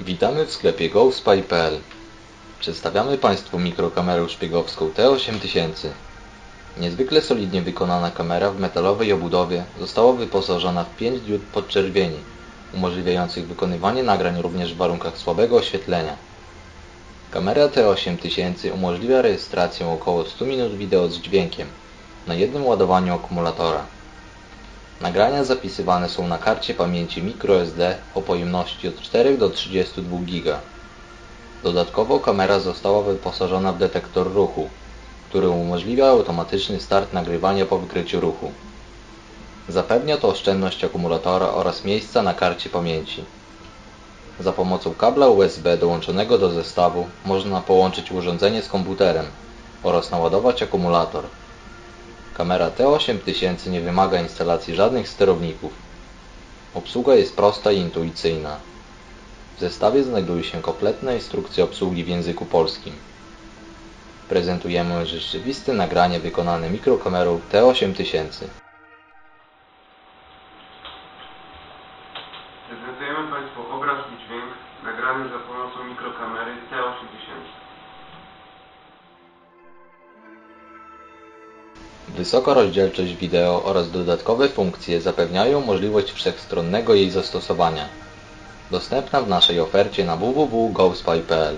Witamy w sklepie GoSpy.pl. Przedstawiamy Państwu mikrokamerę szpiegowską T8000. Niezwykle solidnie wykonana kamera w metalowej obudowie została wyposażona w 5 diod podczerwieni, umożliwiających wykonywanie nagrań również w warunkach słabego oświetlenia. Kamera T8000 umożliwia rejestrację około 100 minut wideo z dźwiękiem na jednym ładowaniu akumulatora. Nagrania zapisywane są na karcie pamięci microSD o pojemności od 4 do 32 GB. Dodatkowo kamera została wyposażona w detektor ruchu, który umożliwia automatyczny start nagrywania po wykryciu ruchu. Zapewnia to oszczędność akumulatora oraz miejsca na karcie pamięci. Za pomocą kabla USB dołączonego do zestawu można połączyć urządzenie z komputerem oraz naładować akumulator. Kamera T8000 nie wymaga instalacji żadnych sterowników. Obsługa jest prosta i intuicyjna. W zestawie znajduje się kompletna instrukcja obsługi w języku polskim. Prezentujemy rzeczywiste nagranie wykonane mikrokamerą T8000. Prezentujemy Państwu obraz i dźwięk nagrany za pomocą mikrokamery T8000. Wysoka rozdzielczość wideo oraz dodatkowe funkcje zapewniają możliwość wszechstronnego jej zastosowania. Dostępna w naszej ofercie na www.gospy.pl